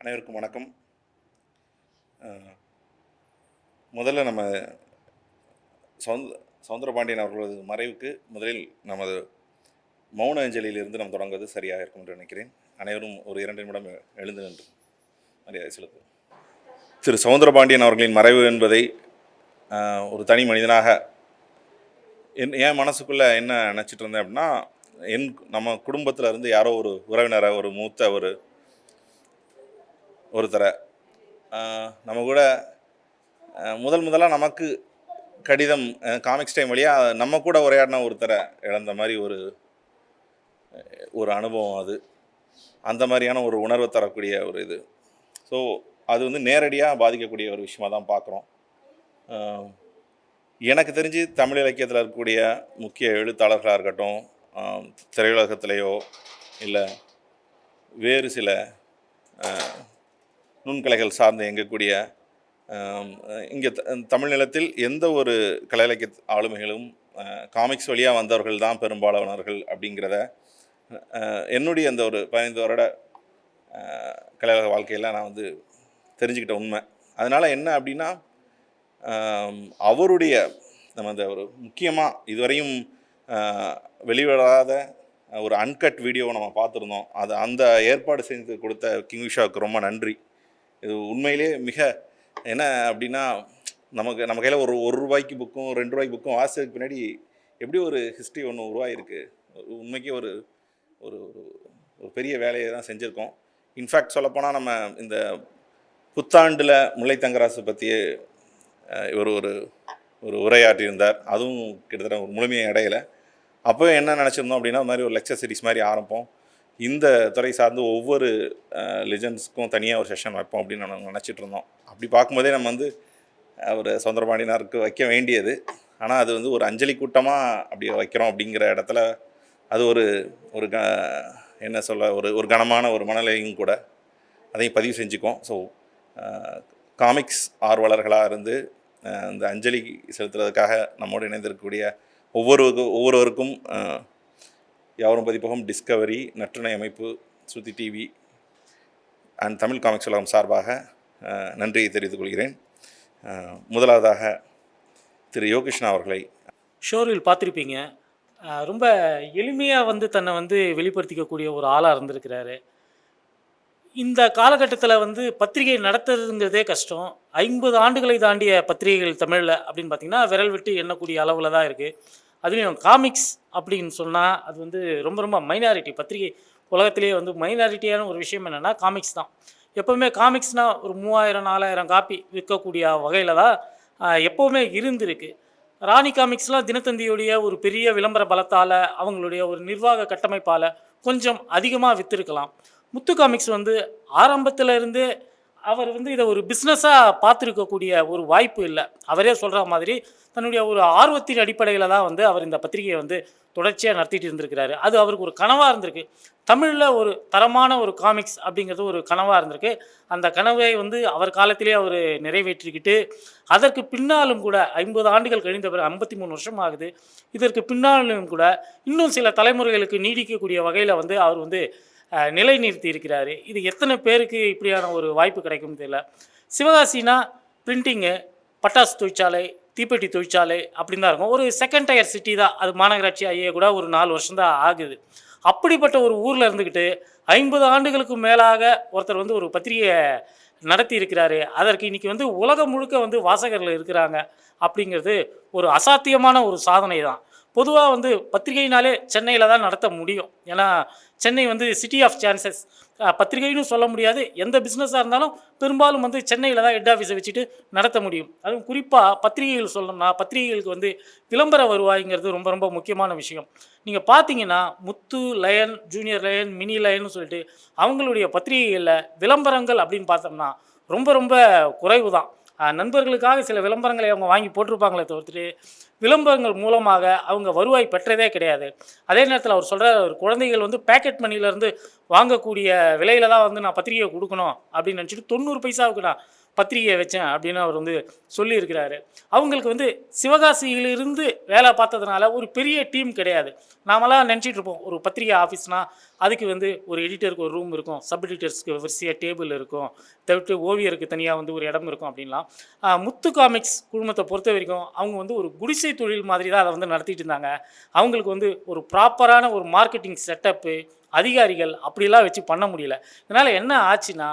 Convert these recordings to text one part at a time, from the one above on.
அனைவருக்கும் வணக்கம். முதல்ல நம்ம சவுந்த சவுந்தரபாண்டியன் அவர்களது மறைவுக்கு முதலில் நமது மௌன அஞ்சலியிலிருந்து நாம் தொடங்குவது சரியாக இருக்கும் என்று நினைக்கிறேன். அனைவரும் ஒரு இரண்டு நிமிடம் எழுந்து நின்று மரியாதை செலுத்து திரு சவுந்தரபாண்டியன் அவர்களின் மறைவு என்பதை ஒரு தனி மனிதனாக என் என் மனசுக்குள்ளே என்ன நினச்சிட்டு இருந்தேன் அப்படின்னா என் நம்ம குடும்பத்தில் இருந்து யாரோ ஒரு உறவினரை ஒரு மூத்த ஒரு ஒருத்தரை. நம்ம கூட முதல் முதலாக நமக்கு கடிதம் காமிக்ஸ் டைம் வழியாக நம்ம கூட உரையாடின ஒருத்தரை இழந்த மாதிரி ஒரு ஒரு அனுபவம் அது. அந்த மாதிரியான ஒரு உணர்வை தரக்கூடிய ஒரு இது. ஸோ அது வந்து நேரடியாக பாதிக்கக்கூடிய ஒரு விஷயமாக தான் பார்க்குறோம் எனக்கு தெரிஞ்சு தமிழ் இலக்கியத்தில் இருக்கக்கூடிய முக்கிய எழுத்தாளர்களாக இருக்கட்டும் திரையுலகத்திலேயோ இல்லை வேறு சில நுண்கலைகள் சார்ந்து இயங்கக்கூடிய இங்கே தமிழ்நிலத்தில் எந்த ஒரு கலையிலக்கிய ஆளுமைகளும் காமிக்ஸ் வழியாக வந்தவர்கள் தான் பெரும்பாலானவர்கள் அப்படிங்கிறத என்னுடைய அந்த ஒரு பதினைந்து வருட அஹ், வாழ்க்கையில் நான் வந்து தெரிஞ்சுக்கிட்ட உண்மை. அதனால் என்ன அப்படின்னா அவருடைய நம்ம அந்த ஒரு முக்கியமாக இதுவரையும் அஹ், வெளிவராத ஒரு அன்கட் வீடியோவை நம்ம பார்த்துருந்தோம். அது அந்த ஏற்பாடு செஞ்சு கொடுத்த கிங்விஷாவுக்கு ரொம்ப நன்றி. இது உண்மையிலே மிக என்ன அப்படின்னா நமக்கு நம்ம கையில் ஒரு ஒரு ரூபாய்க்கு புக்கும் ரெண்டு ரூபாய்க்கு புக்கும் வாசிச்சதுக்கு பின்னாடி எப்படி ஒரு ஹிஸ்ட்ரி ஒன்று உருவாயிருக்கு? உண்மைக்கு உண்மைக்கே ஒரு ஒரு ஒரு- பெரிய வேலையை தான் செஞ்சுருக்கோம். இன்ஃபேக்ட் சொல்லப்போனால் நம்ம இந்த புத்தாண்டில் முல்லை தங்கராசு பற்றியே இவர் ஒரு ஒரு உரையாற்றியிருந்தார். அதுவும் கிட்டத்தட்ட ஒரு முழுமையை அடையலை. அப்போ என்ன நினச்சிருந்தோம் அப்படின்னா மாதிரி ஒரு லெக்சர் சீரிஸ் மாதிரி ஆரம்பிப்போம். இந்த துறை சார்ந்து ஒவ்வொரு லெஜண்ட்ஸ்க்கும் தனியாக ஒரு செஷன் வைப்போம் அப்படின்னு நம்ம நினச்சிட்டு இருந்தோம். அப்படி பார்க்கும்போதே நம்ம வந்து அவர் சுந்தரபாண்டியனாருக்கு வைக்க வேண்டியது. ஆனால் அது வந்து ஒரு அஞ்சலி கூட்டமாக அப்படி வைக்கிறோம் அப்படிங்கிற இடத்துல அது ஒரு ஒரு க என்ன சொல்ல ஒரு ஒரு கனமான ஒரு மனநிலையும் கூட அதையும் பதிவு செஞ்சுக்கோம் ஸோ காமிக்ஸ் ஆர்வலர்களாக இருந்து இந்த அஞ்சலி செலுத்துறதுக்காக நம்மோடு இணைந்திருக்கக்கூடிய ஒவ்வொரு ஒவ்வொருவருக்கும் யாவரும் பதிப்பகம் டிஸ்கவரி நற்றுணை அமைப்பு சுத்தி டிவி அண்ட் தமிழ் காமிக்ஸ் உலகம் சார்பாக நன்றியை தெரிவித்துக் கொள்கிறேன். முதலாவதாக திரு யோகிருஷ்ணா அவர்களை. ஷோரில் பார்த்துருப்பீங்க. ரொம்ப எளிமையாக வந்து தன்னை வந்து வெளிப்படுத்திக்கக்கூடிய ஒரு ஆளாக இருந்திருக்கிறாரு. இந்த காலகட்டத்தில் வந்து பத்திரிகை நடத்துறதுங்கிறதே கஷ்டம். ஐம்பது ஆண்டுகளை தாண்டிய பத்திரிகைகள் தமிழில் அப்படின்னு பார்த்தீங்கன்னா விரல் விட்டு எண்ணக்கூடிய அளவில் தான் இருக்குது அதுலேயும் காமிக்ஸ் அப்படின்னு சொன்னால் அது வந்து ரொம்ப ரொம்ப மைனாரிட்டி பத்திரிகை உலகத்திலேயே வந்து மைனாரிட்டியான ஒரு விஷயம் என்னென்னா காமிக்ஸ் தான். எப்போவுமே காமிக்ஸ்னால் ஒரு மூவாயிரம் நாலாயிரம் காப்பி விற்கக்கூடிய வகையில் தான் எப்போவுமே இருந்திருக்கு. ராணி காமிக்ஸ்லாம் தினத்தந்தியுடைய ஒரு பெரிய விளம்பர பலத்தால் அவங்களுடைய ஒரு நிர்வாக கட்டமைப்பால் கொஞ்சம் அதிகமாக விற்றுருக்கலாம் முத்து காமிக்ஸ் வந்து ஆரம்பத்தில் இருந்தே அவர் வந்து இதை ஒரு பிஸ்னஸாக பார்த்துருக்கக்கூடிய ஒரு வாய்ப்பு இல்லை. அவரே சொல்கிற மாதிரி தன்னுடைய ஒரு ஆர்வத்தின் அடிப்படையில் தான் வந்து அவர் இந்த பத்திரிகையை வந்து தொடர்ச்சியாக நடத்திட்டு இருந்திருக்கிறாரு. அது அவருக்கு ஒரு கனவாக இருந்திருக்கு. தமிழில் ஒரு தரமான ஒரு காமிக்ஸ் அப்படிங்கிறது ஒரு கனவாக இருந்திருக்கு. அந்த கனவை வந்து அவர் காலத்திலே அவர் நிறைவேற்றிக்கிட்டு அதற்கு பின்னாலும் கூட ஐம்பது ஆண்டுகள் கழிந்த பிறகு ஐம்பத்தி மூணு வருஷம் ஆகுது. இதற்கு பின்னாலும் கூட இன்னும் சில தலைமுறைகளுக்கு நீடிக்கக்கூடிய வகையில் வந்து அவர் வந்து நிலைநிறுத்தி இருக்கிறாரு. இது எத்தனை பேருக்கு இப்படியான ஒரு வாய்ப்பு கிடைக்கும் தெரியல. சிவகாசினா பிரிண்டிங்கு பட்டாசு தொழிற்சாலை தீப்பெட்டி தொழிற்சாலை அப்படின்னு தான் இருக்கும். ஒரு செகண்ட் டயர் சிட்டி தான். அது மாநகராட்சி ஐயே கூட ஒரு நாலு வருஷம்தான் ஆகுது. அப்படிப்பட்ட ஒரு ஊரில் இருந்துக்கிட்டு ஐம்பது ஆண்டுகளுக்கு மேலாக ஒருத்தர் வந்து ஒரு பத்திரிகையை நடத்தி இருக்கிறாரு. அதற்கு இன்னைக்கு வந்து உலகம் முழுக்க வந்து வாசகர்கள் இருக்கிறாங்க. அப்படிங்கிறது ஒரு அசாத்தியமான ஒரு சாதனை தான். பொதுவாக வந்து பத்திரிகைனாலே சென்னையில் தான் நடத்த முடியும். ஏன்னா சென்னை வந்து சிட்டி ஆஃப் சான்சஸ் பத்திரிகைன்னு சொல்ல முடியாது. எந்த பிஸ்னஸாக இருந்தாலும் பெரும்பாலும் வந்து சென்னையில் தான் ஹெட் ஆஃபீஸை வச்சுட்டு நடத்த முடியும். அதுவும் குறிப்பாக பத்திரிகைகள் சொல்லணும்னா பத்திரிகைகளுக்கு வந்து விளம்பர வருவாய்ங்கிறது ரொம்ப ரொம்ப முக்கியமான விஷயம். நீங்கள் பார்த்தீங்கன்னா Muthu lion junior lion mini லயன்னு சொல்லிட்டு அவங்களுடைய பத்திரிகைகளில் விளம்பரங்கள் அப்படின்னு பார்த்தோம்னா ரொம்ப ரொம்ப குறைவு தான் நண்பர்களுக்காக சில விளம்பரங்களை அவங்க வாங்கி போட்டிருப்பாங்களே தவிர்த்துட்டு விளம்பரங்கள் மூலமாக அவங்க வருவாய் பெற்றதே கிடையாது. அதே நேரத்தில் அவர் சொல்கிற ஒரு குழந்தைகள் வந்து பேக்கெட் மணிலேருந்து வாங்கக்கூடிய விலையில தான் வந்து நான் பத்திரிகையை கொடுக்கணும் அப்படின்னு நினச்சிட்டு தொண்ணூறு பைசாவுக்கு நான் பத்திரிகையை வச்சேன் அப்படின்னு அவர் வந்து சொல்லியிருக்கிறாரு. அவங்களுக்கு வந்து சிவகாசியிலிருந்து வேலை பார்த்ததுனால ஒரு பெரிய டீம் கிடையாது. நாமெல்லாம் நினச்சிட்டு இருப்போம் ஒரு பத்திரிகை ஆஃபீஸ்னால் அதுக்கு வந்து ஒரு எடிட்டருக்கு ஒரு ரூம் இருக்கும் சப் எடிட்டர்ஸ்க்கு வரிசையாக டேபிள் இருக்கும் தவிர்த்து ஓவியருக்கு தனியாக வந்து ஒரு இடம் இருக்கும் அப்படின்லாம். முத்து காமிக்ஸ் குழுமத்தை பொறுத்த வரைக்கும் அவங்க வந்து ஒரு குடிசை தொழில் மாதிரி தான் அதை வந்து நடத்திட்டு இருந்தாங்க. அவங்களுக்கு வந்து ஒரு ப்ராப்பரான ஒரு மார்க்கெட்டிங் செட்டப்பு அதிகாரிகள் அப்படிலாம் வச்சு பண்ண முடியல. இதனால் என்ன ஆச்சுன்னா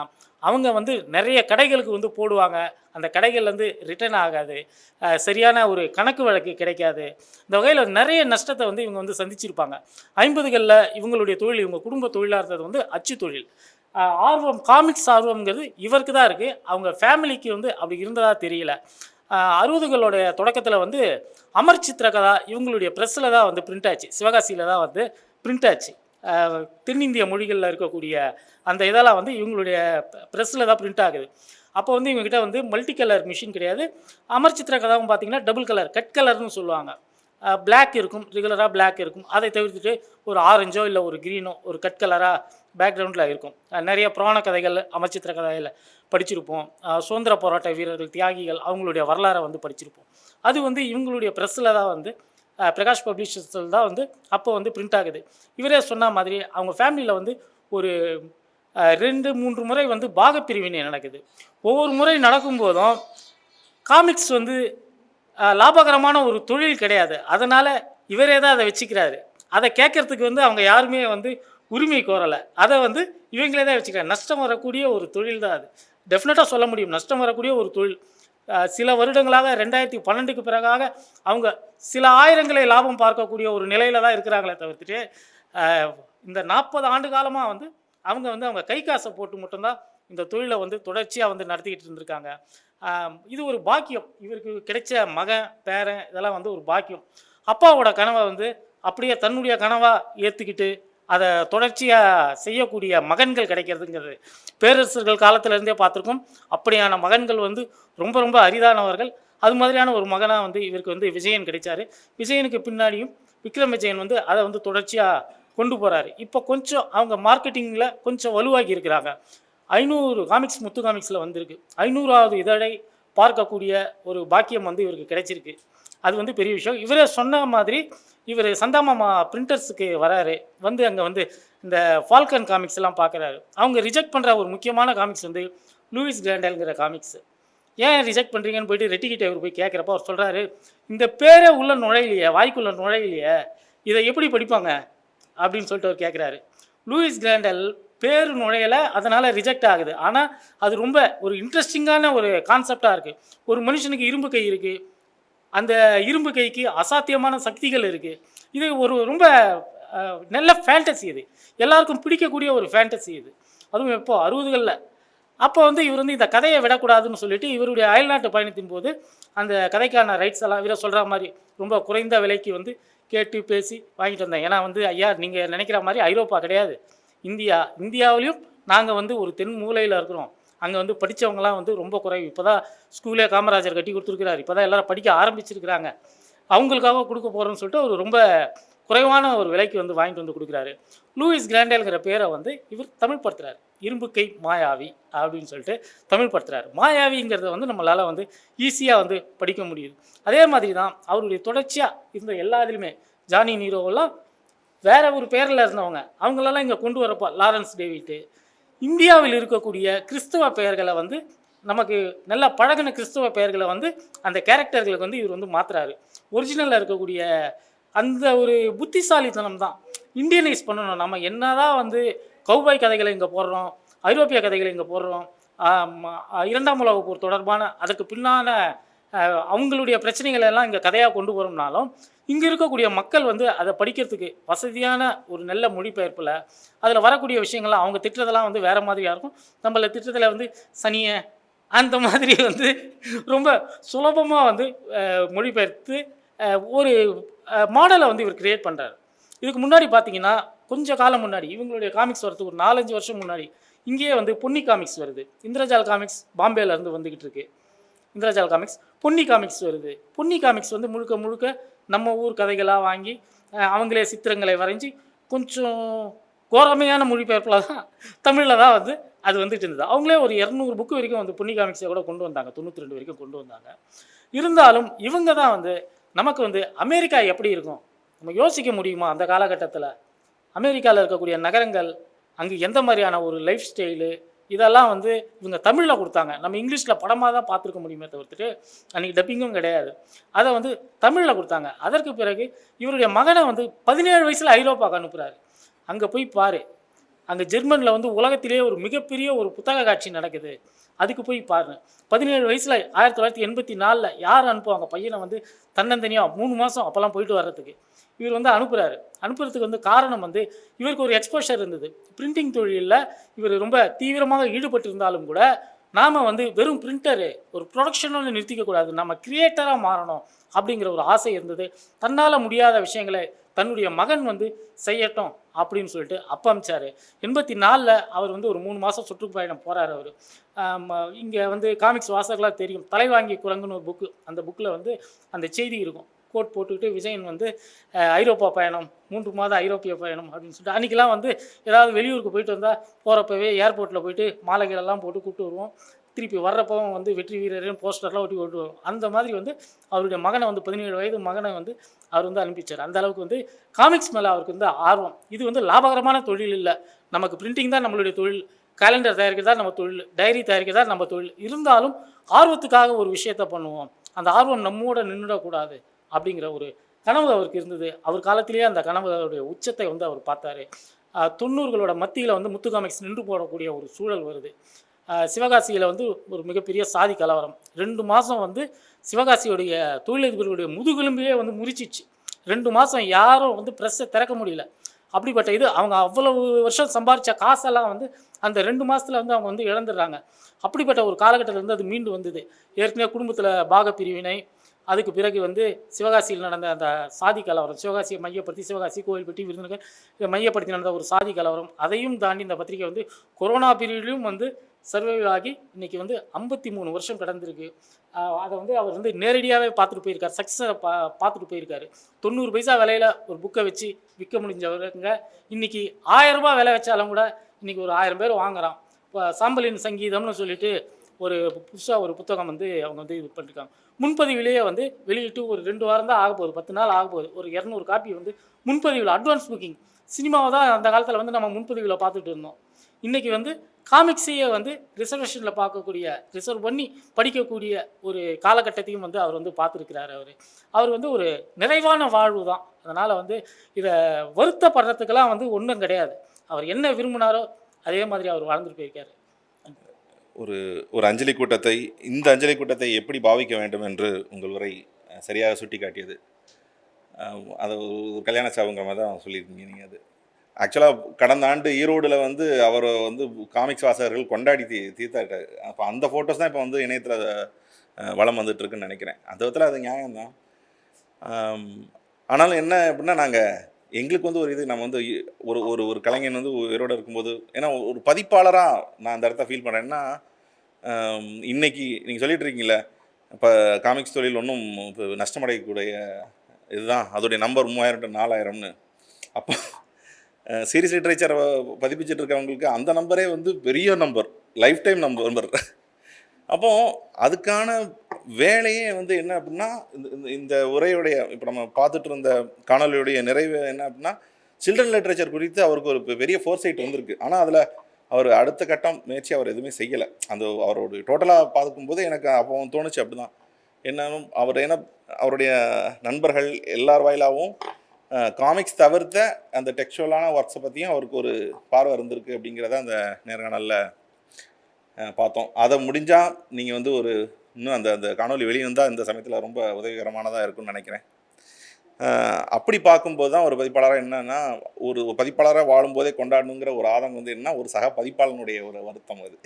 அவங்க வந்து நிறைய கடைகளுக்கு வந்து போடுவாங்க. அந்த கடைகள் வந்து ரிட்டர்ன் ஆகாது. சரியான ஒரு கணக்கு வழக்கு கிடைக்காது. இந்த வகையில் நிறைய நஷ்டத்தை வந்து இவங்க வந்து சந்திச்சிருப்பாங்க. ஐம்பதுகளில் இவங்களுடைய தொழில் இவங்க குடும்ப தொழிலாக இருந்தது வந்து அச்சு தொழில். ஆர்வம் காமிக்ஸ் ஆர்வம்ங்கிறது இவருக்கு தான் இருக்குது அவங்க ஃபேமிலிக்கு வந்து அப்படி இருந்ததாக தெரியல. அறுபதுகளுடைய தொடக்கத்தில் வந்து அமர் சித்திரகதா இவங்களுடைய ப்ரெஸ்ஸில் தான் வந்து பிரிண்ட் ஆச்சு. சிவகாசியில் தான் வந்து பிரிண்ட் ஆச்சு. தென்னிந்திய மொழிகளில் இருக்கக்கூடிய அந்த இதெல்லாம் வந்து இவங்களுடைய ப்ரெஸ்ஸில் தான் பிரிண்ட் ஆகுது. அப்போ வந்து இவங்ககிட்ட வந்து மல்டி கலர் மிஷின் கிடையாது. அமர் சித்திர கதாவும் பார்த்தீங்கன்னா டபுள் கலர் கட் கலர்னு சொல்லுவாங்க. பிளாக் இருக்கும் ரெகுலராக பிளாக் இருக்கும். அதை தவிர்த்துட்டு ஒரு ஆரஞ்சோ இல்லை ஒரு க்ரீனோ ஒரு கட் கலராக பேக்ரவுண்டில் இருக்கும். நிறைய புராண கதைகள் அமைச்சித்திர கதையில் படிச்சிருப்போம். சுதந்திர போராட்ட வீரர்கள் தியாகிகள் அவங்களுடைய வரலாறை வந்து படிச்சிருப்போம். அது வந்து இவங்களுடைய ப்ரெஸ்ஸில் தான் வந்து பிரகாஷ் பப்ளிஷர்ஸில் தான் வந்து அப்போ வந்து பிரிண்ட் ஆகுது. இவரே சொன்ன மாதிரி அவங்க ஃபேமிலியில் வந்து ஒரு ரெண்டு மூன்று முறை வந்து பாகப்பிரிவினை நடக்குது. ஒவ்வொரு முறை நடக்கும்போதும் காமிக்ஸ் வந்து லாபகரமான ஒரு தொழில் கிடையாது. அதனால் இவரே தான் அதை வச்சுக்கிறாரு. அதை கேட்கறதுக்கு வந்து அவங்க யாருமே வந்து உரிமை கோரலை. அதை வந்து இவங்களே தான் வச்சுக்கிறாங்க. நஷ்டம் வரக்கூடிய ஒரு தொழில் தான் அது. டெஃபினட்டாக சொல்ல முடியும். நஷ்டம் வரக்கூடிய ஒரு தொழில். சில வருடங்களாக ரெண்டாயிரத்தி பன்னெண்டுக்கு பிறகாக அவங்க சில ஆயிரங்களை லாபம் பார்க்கக்கூடிய ஒரு நிலையில தான் இருக்கிறாங்களே தவிர்த்துட்டு இந்த நாற்பது ஆண்டு காலமாக வந்து அவங்க வந்து அவங்க கை காசை போட்டு மட்டும்தான் இந்த தொழிலை வந்து தொடர்ச்சியாக வந்து நடத்திக்கிட்டு இருந்திருக்காங்க. இது ஒரு பாக்கியம். இவருக்கு கிடைச்ச மகன் பேரன் இதெல்லாம் வந்து ஒரு பாக்கியம். அப்பாவோட கனவை வந்து அப்படியே தன்னுடைய கனவாக ஏற்றுக்கிட்டு அதை தொடர்ச்சியாக செய்யக்கூடிய மகன்கள் கிடைக்கிறதுங்கிறது. பேரரசர்கள் காலத்திலேருந்தே பார்த்துருக்கோம். அப்படியான மகன்கள் வந்து ரொம்ப ரொம்ப அரிதானவர்கள். அது மாதிரியான ஒரு மகனாக வந்து இவருக்கு வந்து விஜயன் கிடைச்சாரு. விஜயனுக்கு பின்னாடியும் விக்ரம் விஜயன் வந்து அதை வந்து தொடர்ச்சியாக கொண்டு போகிறாரு இப்போ கொஞ்சம் அவங்க மார்க்கெட்டிங்கில் கொஞ்சம் வலுவாகி இருக்கிறாங்க. ஐநூறு காமிக்ஸ் முத்து காமிக்ஸில் வந்திருக்கு. ஐநூறாவது இதழை பார்க்கக்கூடிய ஒரு பாக்கியம் வந்து இவருக்கு கிடைச்சிருக்கு. அது வந்து பெரிய விஷயம். இவரே சொன்ன மாதிரி இவர் சந்தாமாமா பிரிண்டர்ஸுக்கு வராரு. வந்து அங்கே வந்து இந்த ஃபால்கன் காமிக்ஸ் எல்லாம் பார்க்குறாரு அவங்க ரிஜெக்ட் பண்ணுற ஒரு முக்கியமான காமிக்ஸ் வந்து லூயிஸ் கிராண்டல்ங்கிற காமிக்ஸ் ஏன் ரிஜெக்ட் பண்ணுறீங்கன்னு போயிட்டு ரெட்டிக்கிட்ட இவர் போய் கேட்குறப்ப அவர் சொல்கிறாரு இந்த பேரே உள்ள நுழையிலையே வாய்க்குள்ள நுழையிலையே இதை எப்படி படிப்பாங்க? அப்படின்னு சொல்லிட்டு அவர் கேட்குறாரு லூயிஸ் கிராண்டல் பேர் நுழையலை அதனால் ரிஜெக்ட் ஆகுது. ஆனால் அது ரொம்ப ஒரு இன்ட்ரெஸ்டிங்கான ஒரு கான்செப்டாக இருக்குது ஒரு மனுஷனுக்கு இரும்பு கை இருக்குது அந்த இரும்பு கைக்கு அசாத்தியமான சக்திகள் இருக்குது இது ஒரு ரொம்ப நல்ல ஃபேண்டசி இது. எல்லாருக்கும் பிடிக்கக்கூடிய ஒரு ஃபேண்டசி இது. அதுவும் எப்போ? அறுபதுகளில். அப்போ வந்து இவர் வந்து இந்த கதையை விடக்கூடாதுன்னு சொல்லிட்டு இவருடைய அயல்நாட்டு பயணத்தின் போது அந்த கதைக்கான ரைட்ஸ் எல்லாம் இவரை சொல்கிற மாதிரி ரொம்ப குறைந்த விலைக்கு வந்து கேட்டு பேசி வாங்கிட்டு வந்தேன். ஏன்னா வந்து ஐயா நீங்கள் நினைக்கிற மாதிரி ஐரோப்பா கிடையாது. இந்தியா இந்தியாவிலையும் நாங்கள் வந்து ஒரு தென் மூலையில் இருக்கிறோம். அங்கே வந்து படித்தவங்களாம் வந்து ரொம்ப குறைவு. இப்போ தான் ஸ்கூலே காமராஜர் கட்டி கொடுத்துருக்கிறார். இப்போ தான் எல்லோரும் படிக்க ஆரம்பிச்சிருக்கிறாங்க. அவங்களுக்காக கொடுக்க போகிறோன்னு சொல்லிட்டு அவர் ரொம்ப குறைவான ஒரு விலைக்கு வந்து வாங்கிட்டு வந்து கொடுக்குறாரு. லூயிஸ் கிராண்டேல்ங்கிற பேரை வந்து இவர் தமிழ் படுத்துறாரு இரும்பு கை மாயாவி அப்படின்னு சொல்லிட்டு தமிழ் படுத்துறாரு மாயாவிங்கிறத வந்து நம்மளால் வந்து ஈஸியாக வந்து படிக்க முடியுது. அதே மாதிரி தான் அவருடைய தொடர்ச்சியாக இருந்த எல்லா இதுலையுமே ஜானி நீரோவெல்லாம் வேற ஒரு பேரில் இருந்தவங்க. அவங்களெல்லாம் இங்கே கொண்டு வரப்போ லாரன்ஸ் டேவிட்டு இந்தியாவில் இருக்கக்கூடிய கிறிஸ்தவ பெயர்களை வந்து நமக்கு நல்லா பழகின கிறிஸ்தவ பெயர்களை வந்து அந்த கேரக்டர்களுக்கு வந்து இவர் வந்து மாற்றுறாரு ஒரிஜினலில் இருக்கக்கூடிய அந்த ஒரு புத்திசாலித்தனம் தான். இந்தியனைஸ் பண்ணணும். நம்ம என்னதான் வந்து கௌபாய் கதைகளை இங்கே போடுறோம் ஐரோப்பிய கதைகளை இங்கே போடுறோம் இரண்டாம் உலக போர் தொடர்பான அதற்கு பின்னான அவங்களுடைய பிரச்சனைகளை எல்லாம் இங்கே கதையாக கொண்டு வரோம்னாலும் இங்கே இருக்கக்கூடிய மக்கள் வந்து அதை படிக்கிறதுக்கு வசதியான ஒரு நல்ல மொழிபெயர்ப்பில் அதில் வரக்கூடிய விஷயங்கள்லாம் அவங்க திட்டுறதெல்லாம் வந்து வேறு மாதிரியாக இருக்கும். நம்மளை திட்டத்தில் வந்து சனியை அந்த மாதிரி வந்து ரொம்ப சுலபமாக வந்து மொழிபெயர்த்து ஒரு மாடலை வந்து இவர் கிரியேட் பண்ணுறாரு இதுக்கு முன்னாடி பார்த்தீங்கன்னா கொஞ்சம் காலம் முன்னாடி இவங்களுடைய காமிக்ஸ் வரதுக்கு ஒரு நாலஞ்சு வருஷம் முன்னாடி இங்கேயே வந்து பொன்னி காமிக்ஸ் வருது. இந்திரஜால் காமிக்ஸ் பாம்பேல இருந்து வந்துக்கிட்டு இருக்குது இந்திரஜால் காமிக்ஸ் பொன்னி காமிக்ஸ் வருது. பொன்னி காமிக்ஸ் வந்து முழுக்க முழுக்க நம்ம ஊர் கதைகளாக வாங்கி அவங்களே சித்திரங்களை வரைஞ்சி கொஞ்சம் கோரமையான மொழிபெயர்ப்பில் தான் தமிழில் தான் வந்து அது வந்துட்டு இருந்தது. அவங்களே ஒரு இரநூறு புக்கு வரைக்கும் வந்து பொன்னி காமிக்ஸை கூட கொண்டு வந்தாங்க. தொண்ணூற்றி ரெண்டு வரைக்கும் கொண்டு வந்தாங்க. இருந்தாலும் இவங்க தான் வந்து நமக்கு வந்து அமெரிக்கா எப்படி இருக்கும்? நம்ம யோசிக்க முடியுமா அந்த காலகட்டத்தில்? அமெரிக்காவில் இருக்கக்கூடிய நகரங்கள் அங்கே எந்த மாதிரியான ஒரு லைஃப் ஸ்டைலு இதெல்லாம் வந்து இவங்க தமிழில் கொடுத்தாங்க. நம்ம இங்கிலீஷில் படமாக தான் பார்த்துருக்க முடியுமே தவிர்த்துட்டு அன்றைக்கி டப்பிங்கும் கிடையாது. அதை வந்து தமிழில் கொடுத்தாங்க. அதற்கு பிறகு இவருடைய மகனை வந்து பதினேழு வயசில் ஐரோப்பாவுக்கு அனுப்புகிறாரு அங்கே போய் பாரு. அங்கே ஜெர்மனில் வந்து உலகத்திலேயே ஒரு மிகப்பெரிய ஒரு புத்தக காட்சி நடக்குது. அதுக்கு போய் பாருங்க பதினேழு வயசில் ஆயிரத்தி தொள்ளாயிரத்தி எண்பத்தி நாலில் யார் அனுப்புவாங்க? பையனை வந்து தன்னந்தனியாக மூணு மாதம் அப்போல்லாம் போயிட்டு வர்றதுக்கு. இவர் வந்து அனுப்புகிறாரு அனுப்புறதுக்கு வந்து காரணம் வந்து இவருக்கு ஒரு எக்ஸ்போஷர் இருந்தது. பிரிண்டிங் தொழிலில் இவர் ரொம்ப தீவிரமாக ஈடுபட்டிருந்தாலும் கூட நாம் வந்து வெறும் பிரிண்டரு ஒரு ப்ரொடக்ஷனோட நிறுத்திக்கக்கூடாது நம்ம கிரியேட்டராக மாறணும் அப்படிங்கிற ஒரு ஆசை இருந்தது. தன்னால் முடியாத விஷயங்களை தன்னுடைய மகன் வந்து செய்யட்டும் அப்படின்னு சொல்லிட்டு அப்போ அமிச்சார் எண்பத்தி நாலில் அவர் வந்து ஒரு மூணு மாதம் சுற்றுப்பயணம் போகிறார் அவர். இங்கே வந்து காமிக்ஸ் வாசகர்களாக தெரியும். தலைவாங்கி குரங்குன்னு ஒரு புக்கு அந்த புக்கில் வந்து அந்த செய்தி இருக்கும். கோட் போட்டுக்கிட்டு விஜயன் வந்து ஐரோப்பா பயணம் மூன்று மாத ஐரோப்பிய பயணம் அப்படின்னு சொல்லிட்டு அன்றைக்கெலாம் வந்து ஏதாவது வெளியூருக்கு போயிட்டு வந்தால் போகிறப்பவே ஏர்போர்ட்டில் போயிட்டு மாலைகளெல்லாம் போட்டு கூப்பிட்டு வருவோம். திருப்பி வர்றப்பவும் வந்து வெற்றி வீரர்னு போஸ்டர்லாம் ஒட்டி ஓட்டுவோம் அந்த மாதிரி வந்து அவருடைய மகனை வந்து பதினேழு வயது மகனை வந்து அவர் வந்து அனுப்பிச்சார். அந்த அளவுக்கு வந்து காமிக்ஸ் மேலே அவருக்கு வந்து ஆர்வம். இது வந்து லாபகரமான தொழில் இல்லை. நமக்கு பிரிண்டிங் தான் நம்மளுடைய தொழில். கேலண்டர் தயாரிக்கிறதா நம்ம தொழில். டைரி தயாரிக்கிறதா நம்ம தொழில். இருந்தாலும் ஆர்வத்துக்காக ஒரு விஷயத்தை பண்ணுவோம். அந்த ஆர்வம் நம்மோட நின்றுடக்கூடாது அப்படிங்கிற ஒரு கனவு அவருக்கு இருந்தது. அவர் காலத்திலேயே அந்த கனவுடைய உச்சத்தை வந்து அவர் பார்த்தாரு. தொண்ணூறுகளோட மத்தியில் வந்து முத்து காமிக்ஸ் நின்று போடக்கூடிய ஒரு சூழல் வருது. சிவகாசியில் வந்து ஒரு மிகப்பெரிய சாதி கலவரம். ரெண்டு மாதம் வந்து சிவகாசியுடைய தொழிலதிபர்களுடைய முதுகெலும்பையே வந்து முறிச்சிச்சு. ரெண்டு மாதம் யாரும் வந்து ப்ரெஸ்ஸை திறக்க முடியல. அப்படிப்பட்ட இது அவங்க அவ்வளவு வருஷம் சம்பாரித்த காசெல்லாம் வந்து அந்த ரெண்டு மாதத்தில் வந்து அவங்க வந்து இழந்துடுறாங்க. அப்படிப்பட்ட ஒரு காலகட்டத்தில் வந்து அது மீண்டு வந்தது. ஏற்கனவே குடும்பத்தில் பாக பிரிவினை அதுக்கு பிறகு வந்து சிவகாசியில் நடந்த அந்த சாதி கலவரம் சிவகாசியை மையப்படுத்தி சிவகாசி கோவில்பட்டி விருதுநகர் இதை மையப்படுத்தி நடந்த ஒரு சாதி கலவரம் அதையும் தாண்டி இந்த பத்திரிகை வந்து கொரோனா பீரியட்லையும் வந்து சர்வைவ் ஆகி இன்னைக்கு வந்து ஐம்பத்தி மூணு வருஷம் கடந்திருக்கு. அதை வந்து அவர் வந்து நேரடியாகவே பார்த்துட்டு போயிருக்கார் சக்ஸஸை பா பார்த்துட்டு போயிருக்காரு. தொண்ணூறு பைசா விலையில் ஒரு புக்கை வச்சு விற்க முடிஞ்சவருங்க. இன்னைக்கு ஆயிரம் விலை வச்சாலும் கூட இன்றைக்கி ஒரு ஆயிரம் பேர் வாங்குகிறான் இப்போ சாம்பலின் சங்கீதம்னு சொல்லிட்டு ஒரு புதுசாக ஒரு புத்தகம் வந்து அவங்க வந்து இது பண்ணிருக்காங்க. முன்பதிவிலேயே வந்து வெளியிட்டு ஒரு ரெண்டு வாரம் தான் ஆக போகுது பத்து நாள் ஆக போகுது ஒரு இரநூறு காப்பி வந்து முன்பதிவில் அட்வான்ஸ் புக்கிங் சினிமாவை தான் அந்த காலத்தில் வந்து நம்ம முன்பதிவில் பார்த்துட்டு இருந்தோம். இன்றைக்கி வந்து காமிக்ஸையே வந்து ரிசர்வேஷனில் பார்க்கக்கூடிய ரிசர்வ் பண்ணி படிக்கக்கூடிய ஒரு காலகட்டத்தையும் வந்து அவர் வந்து பார்த்துருக்கிறார் அவர். அவர் வந்து ஒரு நிறைவான வாழ்வு தான். அதனால் வந்து இதை வருத்தப்படுறதுக்கெல்லாம் வந்து ஒன்றும் கிடையாது. அவர் என்ன விரும்பினாரோ அதே மாதிரி அவர் வாழ்ந்துட்டு போயிருக்காரு. ஒரு ஒரு அஞ்சலி கூட்டத்தை இந்த அஞ்சலி கூட்டத்தை எப்படி பாவிக்க வேண்டும் என்று உங்கள் உரை சரியாக சுட்டி காட்டியது அது ஒரு கல்யாண சாவுங்கிற மாதிரி தான் சொல்லியிருக்கீங்க நீங்கள் அது. ஆக்சுவலாக கடந்த ஆண்டு ஈரோடில் வந்து அவரை வந்து காமிக்ஸ் வாசகர்கள் கொண்டாடி தீ தீர்த்தாட்ட அப்போ அந்த ஃபோட்டோஸ் தான் இப்போ வந்து இணையத்தில் வளம் வந்துட்டுருக்குன்னு நினைக்கிறேன். அந்த விதத்தில் அது நியாயம்தான். ஆனாலும் என்ன அப்படின்னா நாங்கள் எங்களுக்கு வந்து ஒரு இது நம்ம வந்து ஒரு ஒரு ஒரு கலைஞன் வந்து உயிரோடு இருக்கும்போது ஏன்னா ஒரு பதிப்பாளராக நான் அந்த இடத்த ஃபீல் பண்ணுறேன்னா இன்னைக்கு நீங்கள் சொல்லிட்டு இருக்கீங்களே இப்போ காமிக்ஸ் தொழில் ஒன்றும் இப்போ நஷ்டமடையக்கூடிய இதுதான். அதோடைய நம்பர் மூவாயிரம் டு நாலாயிரம்னு. அப்போ சீரியஸ் லிட்ரேச்சரை பதிப்பிச்சிட்டு இருக்கவங்களுக்கு அந்த நம்பரே வந்து பெரிய நம்பர் லைஃப் டைம் நம்பர் அப்போ அதுக்கான வேலையே வந்து என்ன அப்படின்னா இந்த- இந்த- இந்த உரையுடைய இப்போ நம்ம பார்த்துட்டு இருந்த காணொலியுடைய நிறைவு என்ன அப்படின்னா சில்ட்ரன் லிட்ரேச்சர் குறித்து அவருக்கு ஒரு பெரிய ஃபோர்சைட் வந்திருக்கு. ஆனால் அதில் அவர் அடுத்த கட்டம் முயற்சி அவர் எதுவுமே செய்யலை. அந்த அவரோட டோட்டலாக பார்க்கும்போது எனக்கு அப்போ தோணுச்சு அப்படிதான். என்ன அவர் என்ன அவருடைய நண்பர்கள் எல்லார் வாயிலாகவும் காமிக்ஸ் தவிர்த்த அந்த டெக்ஸ்டுவலான ஒர்க்ஸை பற்றியும் அவருக்கு ஒரு பார்வை இருந்திருக்கு அப்படிங்கிறத அந்த நேர்காணலில் பார்த்தோம். அதை முடிஞ்சால் நீங்கள் வந்து ஒரு இன்னும் அந்த அந்த காணொலி வெளியிருந்தால் வந்தால் இந்த சமயத்தில் ரொம்ப உதவிகரமானதாக இருக்கும்னு நினைக்கிறேன். அப்படி பார்க்கும்போது தான் ஒரு பதிப்பாளராக என்னன்னா ஒரு பதிப்பாளராக வாழும்போதே கொண்டாடணுங்கிற ஒரு ஆதங்கம் வந்து என்ன ஒரு சக பதிப்பாளனுடைய ஒரு வருத்தம் அது.